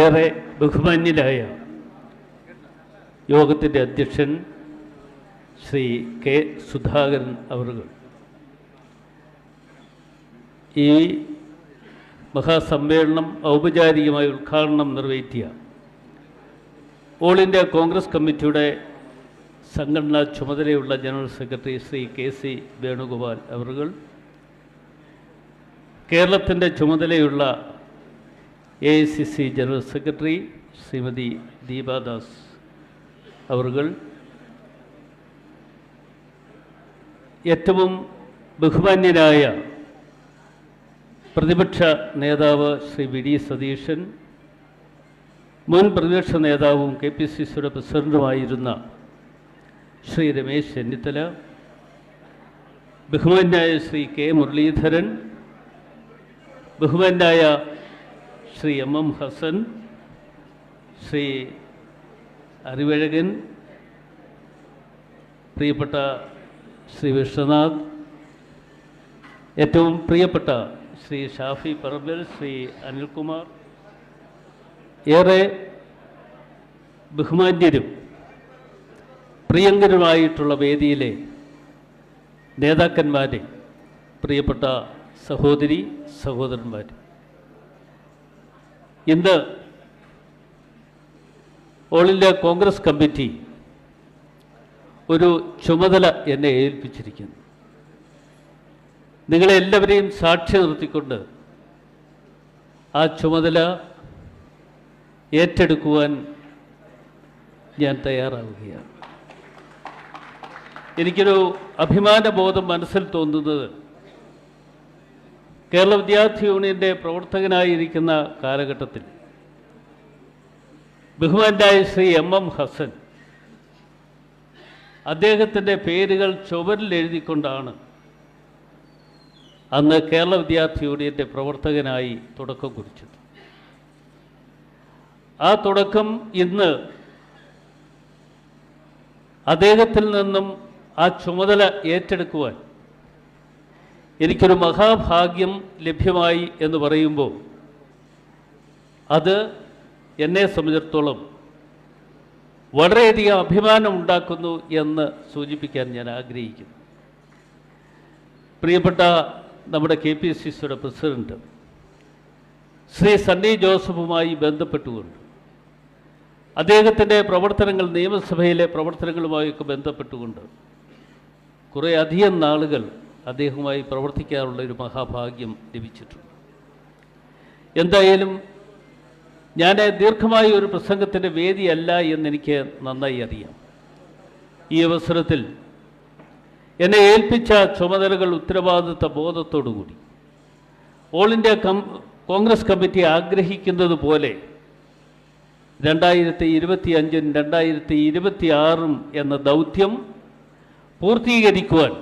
ഏറെ ബഹുമാന്യനായ യോഗത്തിന്റെ അധ്യക്ഷൻ ശ്രീ കെ സുധാകരൻ അവറുകൾ. ഈ മഹാസമ്മേളനം ഔപചാരികമായി ഉദ്ഘാടനം നിർവഹിക്കുക. ഓൾ ഇന്ത്യ കോൺഗ്രസ് കമ്മിറ്റിയുടെ സംഘടനാ ചുമതലയുള്ള general secretary Shri K C Venugopal അവറുകൾ കേരളത്തിന്റെ ചുമതലയുള്ള A C C general secretary Shrimati Deepa Das അവറുകൾ. ഏറ്റവും ബഹുമാന്യനായ പ്രതിപക്ഷ നേതാവ് ശ്രീ വി ഡി സതീശൻ മുൻ പ്രതിപക്ഷ നേതാവും കെ പി സി സിയുടെ പ്രസിഡന്റുമായിരുന്ന ശ്രീ രമേശ് ചെന്നിത്തല ബഹുമാനായ ശ്രീ കെ മുരളീധരൻ ബഹുമാനായ ശ്രീ എം എം ഹസൻ ശ്രീ അറിവഴകൻ പ്രിയപ്പെട്ട ശ്രീ വിശ്വനാഥ് ഏറ്റവും പ്രിയപ്പെട്ട ശ്രീ ഷാഫി പറമ്പൽ ശ്രീ അനിൽകുമാർ ഏറെ ബഹുമാന്യരും പ്രിയങ്കരുമായിട്ടുള്ള വേദിയിലെ നേതാക്കന്മാരെ പ്രിയപ്പെട്ട സഹോദരി സഹോദരന്മാർ ഇന്ന് ഓൾ ഇന്ത്യ കോൺഗ്രസ് കമ്മിറ്റി ഒരു ചുമതല എന്നെ ഏൽപ്പിച്ചിരിക്കുന്നു. നിങ്ങളെ എല്ലാവരെയും സാക്ഷി നിർത്തിക്കൊണ്ട് ആ ചുമതല ഏറ്റെടുക്കുവാൻ ഞാൻ തയ്യാറാവുകയാണ്. എനിക്കൊരു അഭിമാനബോധം മനസ്സിൽ തോന്നുന്നത് കേരള വിദ്യാർത്ഥി യൂണിയന്റെ പ്രവർത്തകനായിരിക്കുന്ന കാലഘട്ടത്തിൽ ബഹുമാനായ ശ്രീ എം എം ഹസൻ അദ്ദേഹത്തിന്റെ പേരുകൾ ചുവരിൽ എഴുതിക്കൊണ്ടാണ് അന്ന് കേരള വിദ്യാർത്ഥി യൂണിയന്റെ പ്രവർത്തകനായി തുടക്കം കുറിച്ചത്. ആ തുടക്കം ഇന്ന് അദ്ദേഹത്തിൽ നിന്നും ആ ചുമതല ഏറ്റെടുക്കുവാൻ എനിക്കൊരു മഹാഭാഗ്യം ലഭ്യമായി എന്ന് പറയുമ്പോൾ അത് എന്നെ സംബന്ധിച്ചിടത്തോളം വളരെയധികം അഭിമാനം ഉണ്ടാക്കുന്നു എന്ന് സൂചിപ്പിക്കാൻ ഞാൻ ആഗ്രഹിക്കുന്നു. പ്രിയപ്പെട്ട നമ്മുടെ കെ പി സി സിയുടെ പ്രസിഡന്റ് ശ്രീ സണ്ണി ജോസഫുമായി ബന്ധപ്പെട്ടുകൊണ്ട് അദ്ദേഹത്തിന്റെ പ്രവർത്തനങ്ങൾ നിയമസഭയിലെ പ്രവർത്തനങ്ങളുമായൊക്കെ ബന്ധപ്പെട്ടുകൊണ്ട് കുറേ അധികം നാളുകൾ അദ്ദേഹവുമായി പ്രവർത്തിക്കാറുള്ള ഒരു മഹാഭാഗ്യം ലഭിച്ചിട്ടുണ്ട്. എന്തായാലും ഞാൻ ദീർഘമായ ഒരു പ്രസംഗത്തിന്റെ വേദിയല്ല എന്നെനിക്ക് നന്നായി അറിയാം. ഈ അവസരത്തിൽ എന്നെ ഏൽപ്പിച്ച ചുമതലകൾ ഉത്തരവാദിത്ത ബോധത്തോടുകൂടി ഓൾ ഇന്ത്യ കം കോൺഗ്രസ് കമ്മിറ്റി ആഗ്രഹിക്കുന്നത് പോലെ രണ്ടായിരത്തി ഇരുപത്തി അഞ്ചും രണ്ടായിരത്തി ഇരുപത്തി ആറും എന്ന ദൗത്യം പൂർത്തീകരിക്കുവാൻ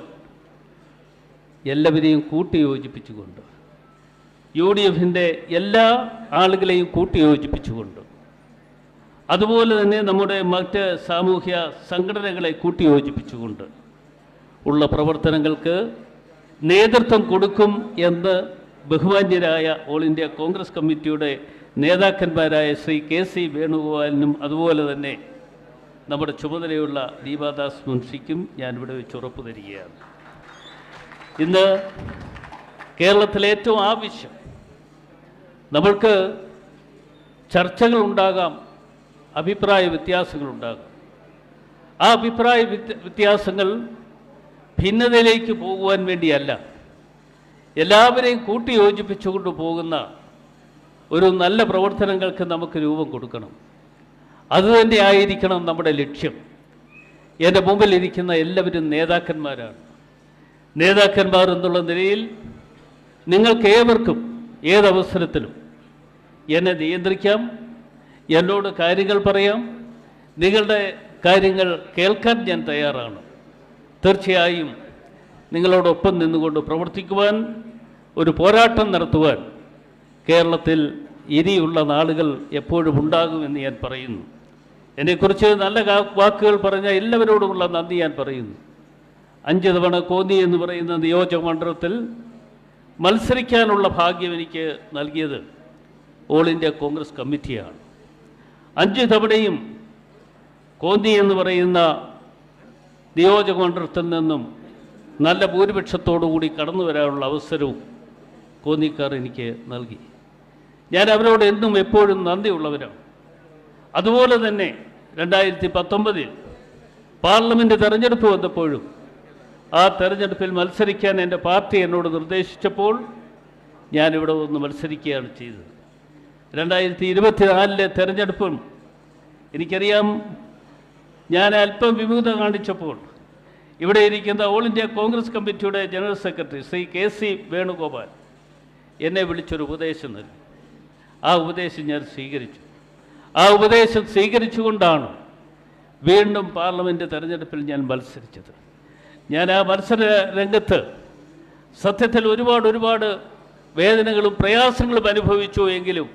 എല്ലാവരെയും കൂട്ടിയോജിപ്പിച്ചുകൊണ്ട് യു ഡി എഫിന്റെ എല്ലാ ആളുകളെയും കൂട്ടിയോജിപ്പിച്ചുകൊണ്ട് അതുപോലെ തന്നെ നമ്മുടെ മറ്റ് സാമൂഹ്യ സംഘടനകളെ കൂട്ടിയോജിപ്പിച്ചുകൊണ്ട് ഉള്ള പ്രവർത്തനങ്ങൾക്ക് നേതൃത്വം കൊടുക്കും എന്ന് ബഹുമാന്യരായ ഓൾ ഇന്ത്യ കോൺഗ്രസ് കമ്മിറ്റിയുടെ നേതാക്കന്മാരായ ശ്രീ കെ സി വേണുഗോപാലിനും അതുപോലെ തന്നെ നമ്മുടെ ചുമതലയുള്ള ദീപാദാസ് മുൻഷിക്കും ഞാൻ ഇവിടെ വെച്ച് ഉറപ്പ് തരികയാണ്. ഇന്ന് കേരളത്തിലെ ഏറ്റവും ആവശ്യം നമ്മൾക്ക് ചർച്ചകളുണ്ടാകാം അഭിപ്രായ വ്യത്യാസങ്ങളുണ്ടാകാം ആ അഭിപ്രായ വ്യത്യാസങ്ങൾ ഭിന്നതയിലേക്ക് പോകുവാൻ വേണ്ടിയല്ല എല്ലാവരെയും കൂട്ടിയോജിപ്പിച്ചുകൊണ്ട് പോകുന്ന ഒരു നല്ല പ്രവർത്തനങ്ങൾക്ക് നമുക്ക് രൂപം കൊടുക്കണം. അതുതന്നെ ആയിരിക്കണം നമ്മുടെ ലക്ഷ്യം. എന്റെ മുമ്പിൽ ഇരിക്കുന്ന എല്ലാവരും നേതാക്കന്മാരാണ്. നേതാക്കന്മാർ എന്നുള്ള നിലയിൽ നിങ്ങൾക്ക് ഏവർക്കും ഏതവസരത്തിലും എന്നെ നിയന്ത്രിക്കാം എന്നോട് കാര്യങ്ങൾ പറയാം. നിങ്ങളുടെ കാര്യങ്ങൾ കേൾക്കാൻ ഞാൻ തയ്യാറാണ്. തീർച്ചയായും നിങ്ങളോടൊപ്പം നിന്നുകൊണ്ട് പ്രവർത്തിക്കുവാൻ ഒരു പോരാട്ടം നടത്തുവാൻ കേരളത്തിൽ ഇനിയുള്ള നാളുകൾ എപ്പോഴും ഉണ്ടാകുമെന്ന് ഞാൻ പറയുന്നു. എന്നെക്കുറിച്ച് നല്ല വാക്കുകൾ പറഞ്ഞ എല്ലാവരോടുമുള്ള നന്ദി ഞാൻ പറയുന്നു. അഞ്ച് തവണ കോന്നി എന്ന് പറയുന്ന നിയോജക മണ്ഡലത്തിൽ മത്സരിക്കാനുള്ള ഭാഗ്യം എനിക്ക് നൽകിയത് ഓൾ ഇന്ത്യ കോൺഗ്രസ് കമ്മിറ്റിയാണ്. അഞ്ച് തവണയും കോന്നി എന്ന് പറയുന്ന നിയോജക മണ്ഡലത്തിൽ നിന്നും നല്ല ഭൂരിപക്ഷത്തോടുകൂടി കടന്നു വരാനുള്ള അവസരവും കോന്നിക്കാർ എനിക്ക് നൽകി. ഞാൻ അവരോട് എന്നും എപ്പോഴും നന്ദിയുള്ളവരാണ്. അതുപോലെ തന്നെ രണ്ടായിരത്തി പത്തൊമ്പതിൽ പാർലമെന്റ് തെരഞ്ഞെടുപ്പ് വന്നപ്പോഴും ആ തെരഞ്ഞെടുപ്പിൽ മത്സരിക്കാൻ എന്റെ പാർട്ടി എന്നോട് നിർദ്ദേശിച്ചപ്പോൾ ഞാനിവിടെ വന്ന് മത്സരിക്കുകയാണ് ചെയ്തത്. രണ്ടായിരത്തി ഇരുപത്തിനാലിലെ തെരഞ്ഞെടുപ്പും എനിക്കറിയാം ഞാൻ അല്പം വിമുഖത കാണിച്ചപ്പോൾ ഇവിടെ ഇരിക്കുന്ന ഓൾ ഇന്ത്യ കോൺഗ്രസ് കമ്മിറ്റിയുടെ general secretary Shri K C Venugopal എന്നെ വിളിച്ചൊരു ഉപദേശം നൽകി. ആ ഉപദേശം ഞാൻ സ്വീകരിച്ചു. ആ ഉപദേശം സ്വീകരിച്ചുകൊണ്ടാണ് വീണ്ടും പാർലമെന്റ് തെരഞ്ഞെടുപ്പിൽ ഞാൻ മത്സരിച്ചത്. ഞാൻ ആ മത്സര രംഗത്ത് സത്യത്തിൽ ഒരുപാട് ഒരുപാട് വേദനകളും പ്രയാസങ്ങളും അനുഭവിച്ചു എങ്കിലും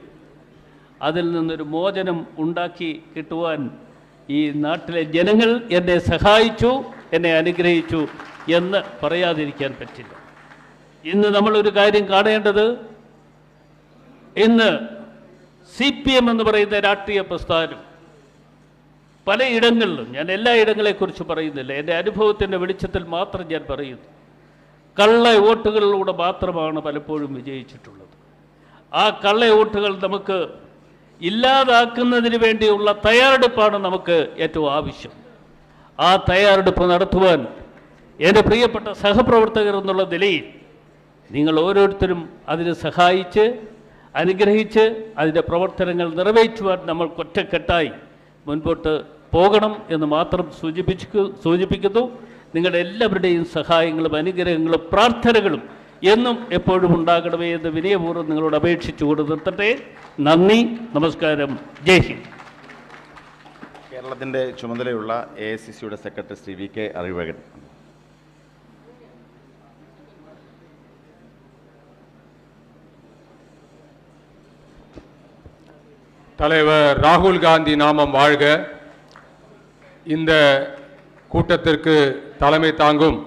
അതിൽ നിന്നൊരു മോചനം ഉണ്ടാക്കി കിട്ടുവാൻ ഈ നാട്ടിലെ ജനങ്ങൾ എന്നെ സഹായിച്ചു എന്നെ അനുഗ്രഹിച്ചു എന്ന് പറയാതിരിക്കാൻ പറ്റില്ല. ഇന്ന് നമ്മളൊരു കാര്യം കാണേണ്ടത് ഇന്ന് സി പി എം എന്ന് പറയുന്ന രാഷ്ട്രീയ പ്രസ്ഥാനം പലയിടങ്ങളിലും ഞാൻ എല്ലാ ഇടങ്ങളെക്കുറിച്ച് പറയുന്നില്ല എന്റെ അനുഭവത്തിന്റെ വെളിച്ചത്തിൽ മാത്രം ഞാൻ പറയുന്നു. കള്ള വോട്ടുകളിലൂടെ മാത്രമാണ് പലപ്പോഴും വിജയിച്ചിട്ടുള്ളത്. ആ കള്ള വോട്ടുകൾ നമുക്ക് ഇല്ലാതാക്കുന്നതിന് വേണ്ടിയുള്ള തയ്യാറെടുപ്പാണ് നമുക്ക് ഏറ്റവും ആവശ്യം. ആ തയ്യാറെടുപ്പ് നടത്തുവാൻ എന്റെ പ്രിയപ്പെട്ട സഹപ്രവർത്തകർ എന്നുള്ള നിലയിൽ നിങ്ങൾ ഓരോരുത്തരും അതിന് സഹായിച്ച് അനുഗ്രഹിച്ച് അതിന്റെ പ്രവർത്തനങ്ങൾ നിറവേറ്റുവാൻ നമ്മൾ ഒറ്റക്കെട്ടായി മുൻപോട്ട് പോകണം എന്ന് മാത്രം സൂചിപ്പിച്ചു സൂചിപ്പിക്കുന്നു. നിങ്ങളുടെ എല്ലാവരുടെയും സഹായങ്ങളും അനുഗ്രഹങ്ങളും പ്രാർത്ഥനകളും എന്നും എപ്പോഴും ഉണ്ടാകണമേ എന്ന് വിനയപൂർവം നിങ്ങളോട് അപേക്ഷിച്ചുകൊണ്ട് നിർത്തട്ടെ. നന്ദി നമസ്കാരം. ജയ് ഹിന്ദ്. കേരളത്തിന്റെ ചുമതലയുള്ള എ ഐ സി സിയുടെ secretary Shri V K Arivazhagan. தலைவர் ராகுல் காந்தி நாமம் வாழ்க. இந்த கூட்டத்திற்கு தலைமை தாங்கும்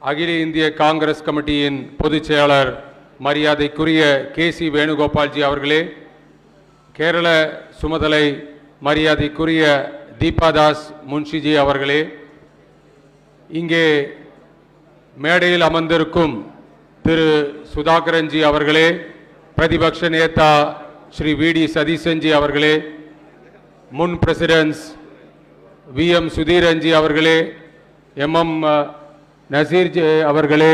அகில இந்திய காங்கிரஸ் கமிட்டியின் பொதுச் செயலர் மரியாதைக்குரிய கே சி வேணுகோபால்ஜி அவர்களே கேரள சுமதலை மரியாதைக்குரிய தீபாதாஸ் முன்ஷிஜி அவர்களே இங்கே மேடையில் அமர்ந்திருக்கும் திரு சுதாகரன்ஜி அவர்களே பிரதிபக்ஷ நேதா ஸ்ரீ வி டி சதீசன்ஜி அவர்களே முன் பிரசிடென்ட்ஸ் வி எம் சுதீரன்ஜி அவர்களே எம் எம் நசீர்ஜி அவர்களே